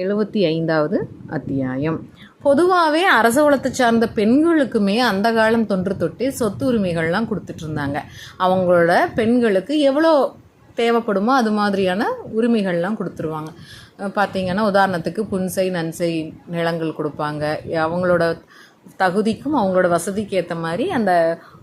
எழுபத்தி ஐந்தாவது அத்தியாயம். பொதுவாகவே அரச குலத்தை சார்ந்த பெண்களுக்குமே அந்த காலம் தொன்று தொட்டே சொத்து உரிமைகள்லாம் கொடுத்துட்டு இருந்தாங்க. அவங்களோட பெண்களுக்கு எவ்வளோ தேவைப்படுமோ அது மாதிரியான உரிமைகள்லாம் கொடுத்துருவாங்க. பார்த்திங்கன்னா பார்த்தீங்கன்னா உதாரணத்துக்கு புன்சை நன்சை நிலங்கள் கொடுப்பாங்க. அவங்களோட தகுதிக்கும் அவங்களோட வசதிக்கு ஏற்ற மாதிரி அந்த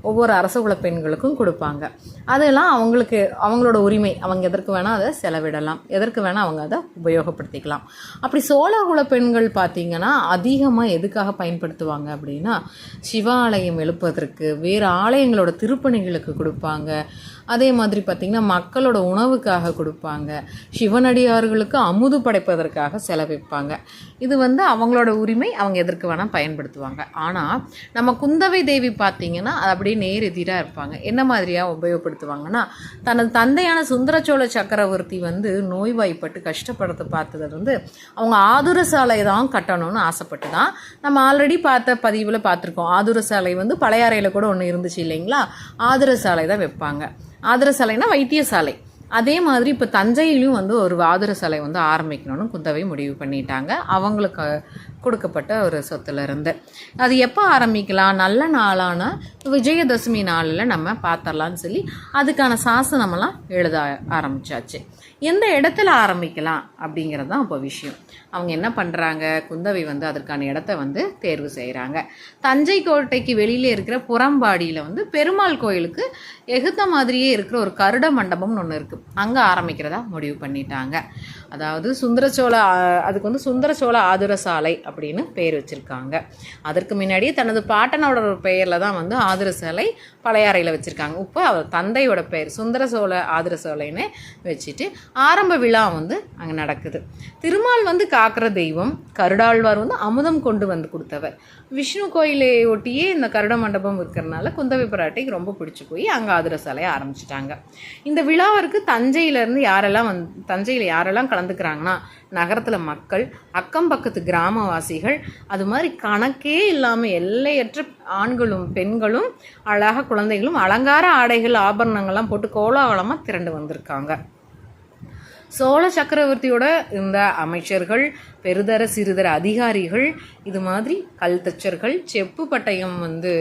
ஒவ்வொரு அரசகுல பெண்களுக்கும் கொடுப்பாங்க. அதெல்லாம் அவங்களுக்கு அவங்களோட உரிமை. அவங்க எதற்கு வேணால் அதை செலவிடலாம். எதற்கு வேணால் அவங்க அதை உபயோகப்படுத்திக்கலாம். அப்படி சோழகுல பெண்கள் பார்த்தீங்கன்னா அதிகமாக எதுக்காக பயன்படுத்துவாங்க அப்படின்னா சிவாலயம் எழுப்பதற்கு வேறு ஆலயங்களோட திருப்பணிகளுக்கு கொடுப்பாங்க. அதே மாதிரி பார்த்திங்கன்னா மக்களோட உணவுக்காக கொடுப்பாங்க. சிவனடியார்களுக்கு அமுது படைப்பதற்காக செலவிப்பாங்க. இது வந்து அவங்களோட உரிமை அவங்க எதற்கு வேணால் பயன்படுத்துவாங்க. ஆனால் நம்ம குந்தவை தேவி பார்த்தீங்கன்னா அது அப்படியே நேர் எதிராக இருப்பாங்க. என்ன மாதிரியாக உபயோகப்படுத்துவாங்கன்னா தனது தந்தையான சுந்தரச்சோழ சக்கரவர்த்தி வந்து நோய்வாய்ப்பட்டு கஷ்டப்படுறத பார்த்தது வந்து அவங்க ஆதுர சாலை தான் கட்டணும்னு ஆசைப்பட்டு தான் நம்ம ஆல்ரெடி பார்த்த பதிவில் பார்த்துருக்கோம். ஆதுர சாலை வந்து பழையாறையில் கூட ஒன்று இருந்துச்சு இல்லைங்களா? ஆதுர சாலை தான் வைப்பாங்க. ஆதரசாலைனா வைத்தியசாலை. அதே மாதிரி இப்போ தஞ்சையிலையும் வந்து ஒரு ஆதரசாலை வந்து ஆரம்பிக்கணும்னு குந்தவை முடிவு பண்ணிட்டாங்க. அவங்களுக்கு கொடுக்கப்பட்ட ஒரு சொத்துல இருந்து அது எப்போ ஆரம்பிக்கலாம்? நல்ல நாளான விஜயதசமி நாளில் நம்ம பார்த்துடலான்னு சொல்லி அதுக்கான சாசனமெல்லாம் எழுத ஆரம்பிச்சாச்சு. எந்த இடத்துல ஆரம்பிக்கலாம் அப்படிங்கிறது தான் இப்போ விஷயம். அவங்க என்ன பண்ணுறாங்க குந்தவை வந்து அதற்கான இடத்த வந்து தேர்வு செய்கிறாங்க தஞ்சை கோட்டைக்கு வெளியில் இருக்கிற புறம்பாடியில் வந்து பெருமாள் கோயிலுக்கு எகுத்த மாதிரியே இருக்கிற ஒரு கருட மண்டபம்னு ஒன்று இருக்குது அங்கே ஆரம்பிக்கிறதா முடிவு பண்ணிட்டாங்க. அதாவது சுந்தரச்சோழ அதுக்கு வந்து சுந்தரச்சோழ ஆதுர சாலை அப்படின்னு பேர் வச்சுருக்காங்க. அதற்கு முன்னாடியே தனது பாட்டனோட ஒரு பெயரில் தான் வந்து ஆதுர சாலை பழையாறையில் வச்சுருக்காங்க. இப்போ அவர் தந்தையோட பெயர் சுந்தர சோழ ஆதுர சாலைன்னு வச்சுட்டு ஆரம்ப விழா வந்து அங்கே நடக்குது. திருமால் வந்து காக்கிற தெய்வம் கருடாழ்வார் வந்து அமுதம் கொண்டு வந்து கொடுத்தவர். விஷ்ணு கோயிலை ஒட்டியே இந்த கருட மண்டபம் இருக்கிறனால குந்தவை பிராட்டிக்கு ரொம்ப பிடிச்சி போய் அங்கே திருவாதிர சிலையை ஆரம்பிச்சிட்டாங்க. இந்த விழாவிற்கு தஞ்சையிலேருந்து யாரெல்லாம் வந் தஞ்சையில் யாரெல்லாம் கலந்துக்கிறாங்கன்னா நகரத்தில் மக்கள் அக்கம் பக்கத்து கிராமவாசிகள் அது மாதிரி கணக்கே இல்லாமல் எல்லையற்ற ஆண்களும் பெண்களும் அழகாக குழந்தைகளும் அலங்கார ஆடைகள் ஆபரணங்கள்லாம் போட்டு கோலாகலமாக திரண்டு வந்திருக்காங்க. சோழ சக்கரவர்த்தியோட இந்த அமைச்சர்கள் பெருதர சிறுதர அதிகாரிகள் இது மாதிரி கல் தச்சர்கள் செப்பு பட்டயம் வந்து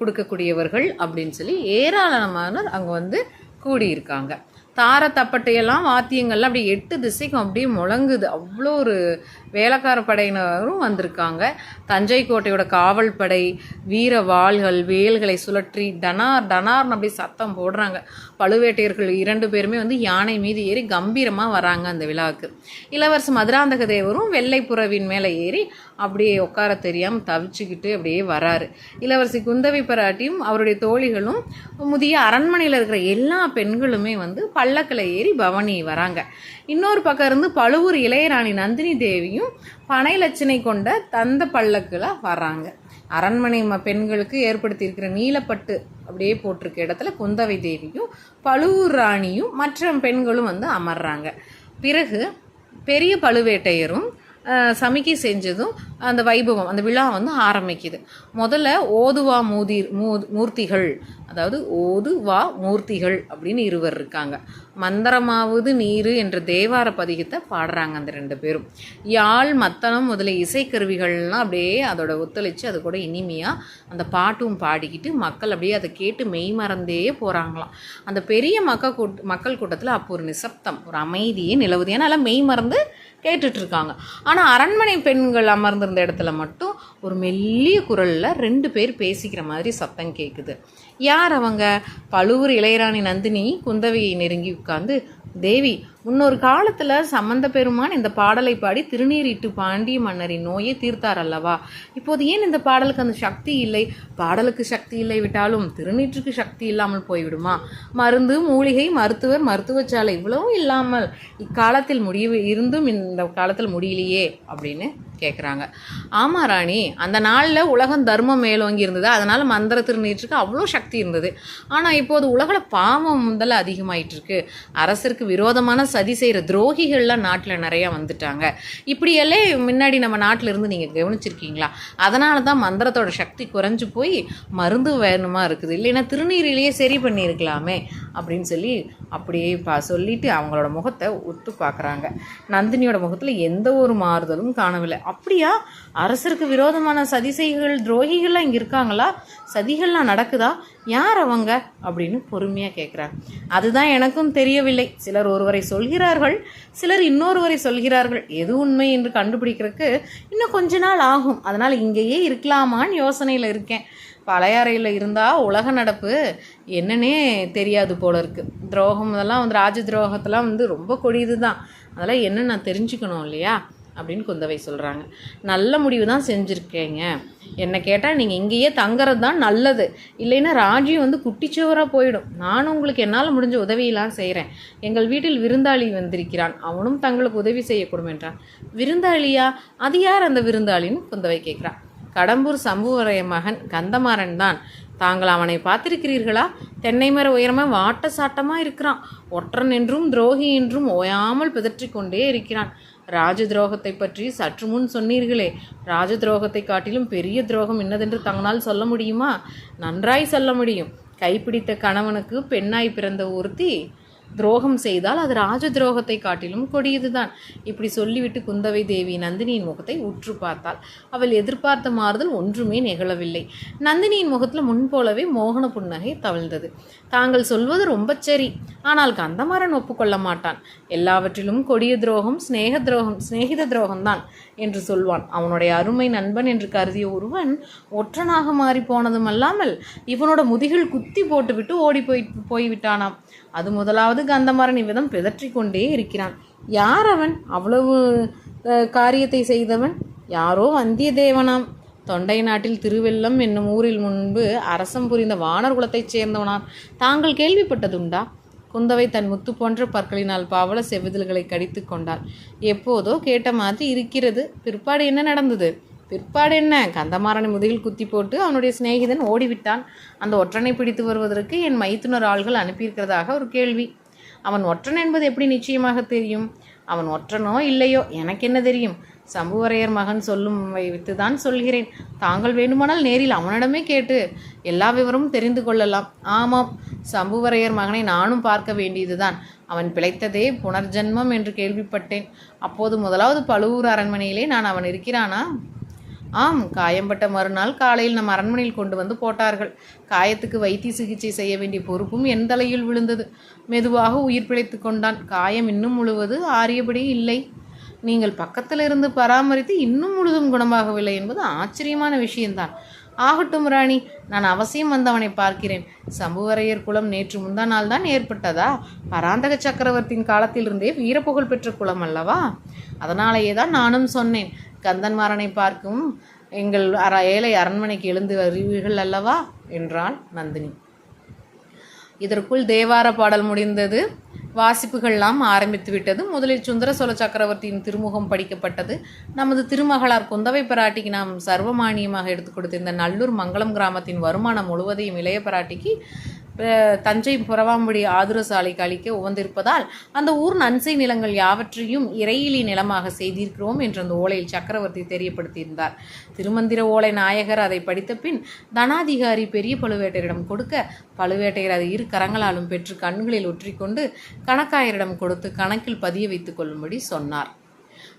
கொடுக்கக்கூடியவர்கள் அப்படின்னு சொல்லி ஏராளமானோர் அங்கே வந்து கூடியிருக்காங்க. தார தப்பட்டையெல்லாம் வாத்தியங்கள்லாம் அப்படியே எட்டு திசைக்கும் அப்படியே முழங்குது. அவ்வளோ ஒரு வேலைக்கார படையினரும் வந்திருக்காங்க. தஞ்சை கோட்டையோட காவல் படை வீர வாள்கள் வேல்களை சுழற்றி டனார் டனார்னு அப்படியே சத்தம் போடுறாங்க. பழுவேட்டையர்கள் இரண்டு பேருமே வந்து யானை மீது ஏறி கம்பீரமாக வராங்க அந்த விழாவுக்கு. இளவரசர் மதுராந்தக தேவரும் வெள்ளை புறவின் மேலே ஏறி அப்படியே உட்கார தெரியாமல் தவிச்சுக்கிட்டு அப்படியே வராரு. இளவரசி குந்தவை பராட்டியும் அவருடைய தோழிகளும் முதிய அரண்மனையில் இருக்கிற எல்லா பெண்களுமே வந்து பல்லக்கில் ஏறி பவனி வராங்க. இன்னொரு பக்கம் இருந்து பழுவூர் இளையராணி நந்தினி தேவியும் பனை லட்சணை கொண்ட தந்த பல்லக்கில் வர்றாங்க அரண்மனை ம பெண்களுக்கு ஏற்படுத்தியிருக்கிற நீலப்பட்டு அப்படியே போட்டிருக்க இடத்துல குந்தவை தேவியும் பழுவூர் ராணியும் மற்ற பெண்களும் வந்து அமர்றாங்க. பிறகு பெரிய பழுவேட்டையரும் சமிக்கை செஞ்சதும் அந்த வைபவம் அந்த விழா வந்து ஆரம்பிக்குது. முதல்ல ஓதுவா மூதிர் மூ மூர்த்திகள் அதாவது ஓதுவா மூர்த்திகள் அப்படின்னு இருவர் இருக்காங்க. மந்திரமாவது நீரு என்ற தேவார பதிகத்தை பாடுறாங்க அந்த ரெண்டு பேரும். யாழ் மத்தனம் முதல்ல இசைக்கருவிகள்லாம் அப்படியே அதோட ஒத்துழைச்சு அது கூட இனிமையாக அந்த பாட்டும் பாடிக்கிட்டு மக்கள் அப்படியே அதை கேட்டு மெய் மறந்தே போகிறாங்களாம் அந்த பெரிய மக்கள் கூட் மக்கள் கூட்டத்தில் அப்போ ஒரு நிசப்தம் ஒரு அமைதியே நிலவுது. ஏன்னா மெய் மறந்து கேட்டுட்டு இருக்காங்க ஆனால் அரண்மனை பெண்கள் அமர்ந்திருந்த இடத்துல மட்டும் ஒரு மெல்லிய குரலில் ரெண்டு பேர் பேசிக்கிற மாதிரி சத்தம் கேட்குது யார் அவங்க? பழுவூர் இளையராணி நந்தினி குந்தவையை நெருங்கி உட்காந்து தேவி முன்னொரு காலத்தில் சம்பந்த பெருமான் இந்த பாடலை பாடி திருநீரிட்டு பாண்டிய மன்னரின் நோயை தீர்த்தார் அல்லவா? இப்போது ஏன் இந்த பாடலுக்கு அந்த சக்தி இல்லை? பாடலுக்கு சக்தி இல்லை விட்டாலும் திருநீற்றுக்கு சக்தி இல்லாமல் போய்விடுமா? மருந்து மூலிகை மருத்துவர் மருத்துவச்சாலை இவ்வளவும் இல்லாமல் இக்காலத்தில் முடிவு இருந்தும் இந்த காலத்தில் முடியலையே அப்படின்னு கேட்குறாங்க ஆமாம் ராணி அந்த நாளில் உலகம் தர்மம் மேலோங்கி இருந்தது. அதனால் மந்திர திருநீற்றுக்கு அவ்வளோ சக்தி இருந்தது. ஆனால் இப்போது உலகில் பாவம் முதல்ல அதிகமாயிட்டு இருக்கு. அரசருக்கு விரோதமான சதி செய்கிற துரோகிகள்லாம் நாட்டில் நிறையா வந்துட்டாங்க. இப்படியெல்லாம் முன்னாடி நம்ம நாட்டில் இருந்து நீங்கள் கவனிச்சிருக்கீங்களா? அதனால தான் மந்திரத்தோட சக்தி குறைஞ்சு போய் மருந்து வேணுமா இருக்குது. இல்லைன்னா திருநீரிலேயே சரி பண்ணியிருக்கலாமே அப்படின்னு சொல்லி அப்படியே பா சொல்லிட்டு அவங்களோட முகத்தை ஒத்து பார்க்குறாங்க நந்தினியோட முகத்தில் எந்த ஒரு மாறுதலும் காணவில்லை. அப்படியா? அரசருக்கு விரோதமான சதிசைகள் துரோகிகள்லாம் இங்கே இருக்காங்களா? சதிகள்லாம் நடக்குதா? யார் அவங்க? அப்படின்னு பொறுமையாக கேட்குறாங்க அதுதான் எனக்கும் தெரியவில்லை. சிலர் ஒருவரை சொல்கிறார்கள் சிலர் இன்னொருவரை சொல்கிறார்கள். எது உண்மை என்று கண்டுபிடிக்கிறதுக்கு இன்னும் கொஞ்ச நாள் ஆகும். அதனால் இங்கேயே இருக்கலாமான்னு யோசனையில் இருக்கேன். பழையாறையில் இருந்தால் உலக நடப்பு என்னன்னே தெரியாது போல இருக்குது துரோகம் இதெல்லாம் வந்து ராஜ துரோகத்தெல்லாம் வந்து ரொம்ப கொடியது தான் அதெல்லாம் என்ன நான் தெரிஞ்சுக்கணும் இல்லையா? அப்படின்னு குந்தவை சொல்கிறாங்க நல்ல முடிவு தான் செஞ்சுருக்கீங்க. என்னை கேட்டால் நீங்கள் இங்கேயே தங்குறது தான் நல்லது. இல்லைன்னா ராஜி வந்து குட்டிச்சுவராக போயிடும். நானும் உங்களுக்கு என்னால் முடிஞ்ச உதவியெல்லாம் செய்கிறேன் எங்கள் வீட்டில் விருந்தாளி வந்திருக்கிறான். அவனும் தங்களுக்கு உதவி செய்யக்கூடும் என்றான். விருந்தாளியா? அது யார் அந்த விருந்தாளின்னு குந்தவை கேட்குறான் கடம்பூர் சம்புவரைய மகன் கந்தமாறன் தான். தாங்கள் அவனை பார்த்திருக்கிறீர்களா? தென்னை மர உயரமாக வாட்ட சாட்டமாக இருக்கிறான். ஒற்றன் என்றும் துரோகி என்றும் ஓயாமல் பிதற்றிக் கொண்டே இருக்கிறான். ராஜ துரோகத்தை பற்றி சற்று முன் சொன்னீர்களே. ராஜ துரோகத்தை காட்டிலும் பெரிய துரோகம் என்னதென்று தங்களால் சொல்ல முடியுமா? நன்றாய் சொல்ல முடியும். கைப்பிடித்த கணவனுக்கு பெண்ணாய் பிறந்த ஒருத்தி துரோகம் செய்தால் அது ராஜ துரோகத்தை காட்டிலும் கொடியதுதான். இப்படி சொல்லிவிட்டு குந்தவை தேவி நந்தினியின் முகத்தை உற்று பார்த்தாள். அவள் எதிர்பார்த்த மாறுதல் ஒன்றுமே நிகழவில்லை. நந்தினியின் முகத்தில் முன்போலவே மோகன புன்னகை தவழ்ந்தது. தாங்கள் சொல்வது ரொம்ப சரி. ஆனால் கந்தமாறன் ஒப்புக்கொள்ள மாட்டான். எல்லாவற்றிலும் கொடிய துரோகம் சிநேக துரோகம் சிநேகித துரோகம்தான் என்று சொல்வான். அவனுடைய அருமை நண்பன் என்று கருதிய ஒருவன் ஒற்றனாக மாறி போனதும் அல்லாமல் இவனோட முதுகில் குத்தி போட்டுவிட்டு ஓடி போய் போய்விட்டானாம். அது முதலாவது கந்தமாறன் இவ்விதம் பிதற்றிக்கொண்டே இருக்கிறான். யார் அவன் அவ்வளவு காரியத்தை செய்தவன்? யாரோ வந்தியத்தேவனாம். தொண்டை நாட்டில் திருவெல்லம் என்னும் ஊரில் முன்பு அரசம் புரிந்த வானர் குலத்தைச் சேர்ந்தவனாம் தாங்கள் கேள்விப்பட்டதுண்டா? குந்தவை தன் முத்து போன்ற பற்களினால் பாவல செவ்விதழ்களை கடித்து கொண்டாள். எப்போதோ கேட்ட மாதிரி இருக்கிறது. பிற்பாடு என்ன நடந்தது? பிற்பாடு என்ன? கந்தமாறனை முதுகில் குத்தி போட்டு அவனுடைய சிநேகிதன் ஓடிவிட்டான். அந்த ஒற்றனை பிடித்து வருவதற்கு என் மைத்துனர் ஆள்கள் அனுப்பியிருக்கிறதாக ஒரு கேள்வி. அவன் ஒற்றன் என்பது எப்படி நிச்சயமாக தெரியும்? அவன் ஒற்றனோ இல்லையோ? எனக்கு என்ன தெரியும்? சம்புவரையர் மகன் சொல்லும் வைத்து தான் சொல்கிறேன். தாங்கள் வேண்டுமானால் நேரில் அவனிடமே கேட்டு எல்லா விவரமும் தெரிந்து கொள்ளலாம். ஆமாம் சம்புவரையர் மகனை நானும் பார்க்க வேண்டியதுதான். அவன் பிழைத்ததே புனர்ஜென்மம் என்று கேள்விப்பட்டேன். அப்போது முதலாவது பழுவூர் அரண்மனையிலே நான் அவன் இருக்கிறானா? ஆம் காயம்பட்ட மறுநாள் காலையில் நம் அரண்மனையில் கொண்டு வந்து போட்டார்கள். காயத்துக்கு வைத்திய சிகிச்சை செய்ய வேண்டிய பொறுப்பும் என் தலையில் விழுந்தது. மெதுவாக உயிர் பிழைத்து கொண்டான். காயம் இன்னும் முழுவது ஆறியபடி இல்லை. நீங்கள் பக்கத்தில் இருந்து பராமரித்து இன்னும் முழுதும் குணமாகவில்லை என்பது ஆச்சரியமான விஷயம்தான். ஆகட்டும் ராணி நான் அவசியம் வந்து அவனை பார்க்கிறேன். சம்புவரையர் குலம் நேற்று முந்தா நாள் தான் ஏற்பட்டதா? பராந்தக சக்கரவர்த்தியின் காலத்திலிருந்தே வீரப்புகழ் பெற்ற குலம் அல்லவா? அதனாலேயே தான் நானும் சொன்னேன். கந்தன்மாறனை பார்க்கும் எங்கள் அர ஏழை அரண்மனைக்கு எழுந்து வருவீர்கள் அல்லவா? என்றாள் நந்தினி. இதற்குள் தேவார பாடல் முடிந்தது. வாசிப்புகள்லாம் ஆரம்பித்து விட்டது. முதலில் சுந்தர சோழ சக்கரவர்த்தியின் திருமுகம் படிக்கப்பட்டது. நமது திருமகளார் குந்தவை பிராட்டிக்கு நாம் சர்வமானியமாக எடுத்துக்கொடுத்த இந்த நல்லூர் மங்களம் கிராமத்தின் வருமானம் முழுவதையும் இளைய பிராட்டிக்கு தஞ்சை புறவாம்படி ஆதுரசாலைக்கு அளிக்க உவந்திருப்பதால் அந்த ஊர் நன்சை நிலங்கள் யாவற்றையும் இறையிலி நிலமாக செய்திருக்கிறோம் என்று அந்த ஓலையில் சக்கரவர்த்தி தெரியப்படுத்தியிருந்தார். திருமந்திர ஓலை நாயகர் அதை படித்த பின் தனாதிகாரி பெரிய பழுவேட்டையரிடம் கொடுக்க பழுவேட்டையர் அதை இரு கரங்களாலும் பெற்று கண்களில் ஒற்றிக்கொண்டு கணக்காயரிடம் கொடுத்து கணக்கில் பதிய வைத்துக் கொள்ளும்படி சொன்னார்.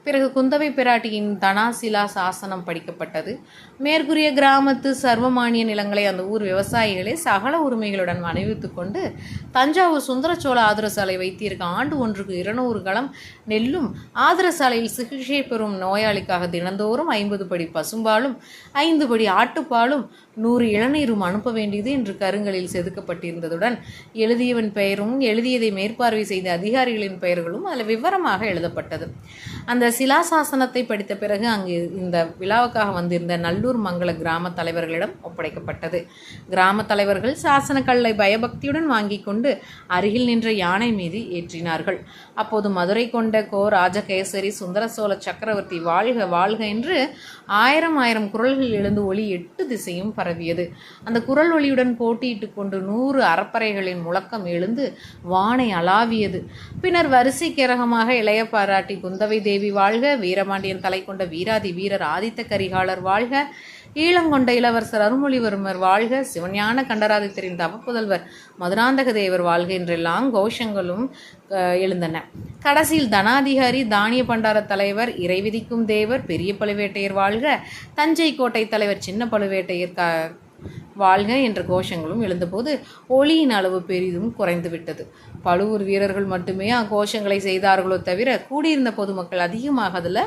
பிறகு குந்தவை பிராட்டியின் தனாசிலா சாசனம் படிக்கப்பட்டது. மேற்கூறிய கிராமத்து சர்வமானிய நிலங்களை அந்த ஊர் விவசாயிகளே சகல உரிமைகளுடன் அணிவித்துக் கொண்டு தஞ்சாவூர் சுந்தரச்சோழ ஆதரசாலை வைத்திருக்க ஆண்டு ஒன்றுக்கு இருநூறு களம் நெல்லும் ஆதரசாலையில் சிகிச்சை பெறும் நோயாளிக்காக தினந்தோறும் ஐம்பது படி பசும்பாலும் ஐந்து படி ஆட்டுப்பாலும் நூறு இளநீரும் அனுப்ப வேண்டியது என்று கருங்கலில் செதுக்கப்பட்டிருந்ததுடன் எழுதியவன் பெயரும் எழுதியதை மேற்பார்வை செய்த அதிகாரிகளின் பெயர்களும் அதில் விவரமாக எழுதப்பட்டது. அந்த சிலாசாசனத்தை படித்த பிறகு அங்கு இந்த விழாவுக்காக வந்திருந்த நல்லூர் மங்கள கிராம தலைவர்களிடம் ஒப்படைக்கப்பட்டது. கிராம தலைவர்கள் சாசன கல்லை பயபக்தியுடன் வாங்கி கொண்டு அருகில் நின்ற யானை மீது ஏற்றினார்கள். அப்போது மதுரை கொண்ட கோ ராஜகேசரி சுந்தர சோழ சக்கரவர்த்தி வாழ்க வாழ்க என்று ஆயிரம் ஆயிரம் குரல்கள் எழுந்து ஒளி எட்டு திசையும் பரவியது. அந்த குரல் ஒளியுடன் போட்டியிட்டு கொண்டு நூறு அறப்பறைகளின் முழக்கம் எழுந்து வானை அலாவியது பின்னர் வரிசை கிரகமாக இளைய பாராட்டி குந்தவை தேவி வாழ்க வீரபாண்டியன் தலை கொண்ட வீராதி வீரர் ஆதித்த கரிகாலர் வாழ்க ஈழங்கொண்ட இளவரசர் அருள்மொழிவர்மர் வாழ்க சிவஞான கண்டராதித்தரின் தவப்புதல்வர் மதுராந்தக தேவர் வாழ்க என்றெல்லாம் கோஷங்களும் எழுந்தன. கடைசியில் தனாதிகாரி தானிய பண்டார தலைவர் இறைவிதிக்கும் தேவர் பெரிய பழுவேட்டையர் வாழ்க தஞ்சை கோட்டை தலைவர் சின்ன பழுவேட்டையர் க வாழ்க என்ற கோஷங்களும் எழுந்தபோது ஒளியின் அளவு பெரிதும் குறைந்துவிட்டது. பழுவூர் வீரர்கள் மட்டுமே அக்கோஷங்களை செய்தார்களோ தவிர கூடியிருந்த பொதுமக்கள் அதிகமாக அதில்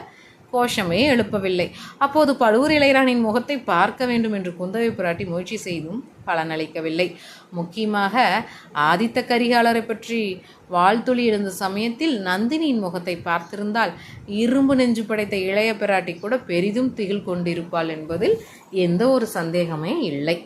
கோஷமே எழுப்பவில்லை. அப்போது பழுவூர் இளையராணியின் முகத்தை பார்க்க வேண்டும் என்று குந்தவை பிராட்டி முயற்சி செய்தும் பலனளிக்கவில்லை முக்கியமாக ஆதித்த கரிகாலரை பற்றி வாழ்த்துளி எழுந்த சமயத்தில் நந்தினியின் முகத்தை பார்த்திருந்தால் இரும்பு நெஞ்சு படைத்த இளைய பிராட்டி கூட பெரிதும் திகில் கொண்டிருப்பாள் என்பதில் எந்த ஒரு சந்தேகமே இல்லை.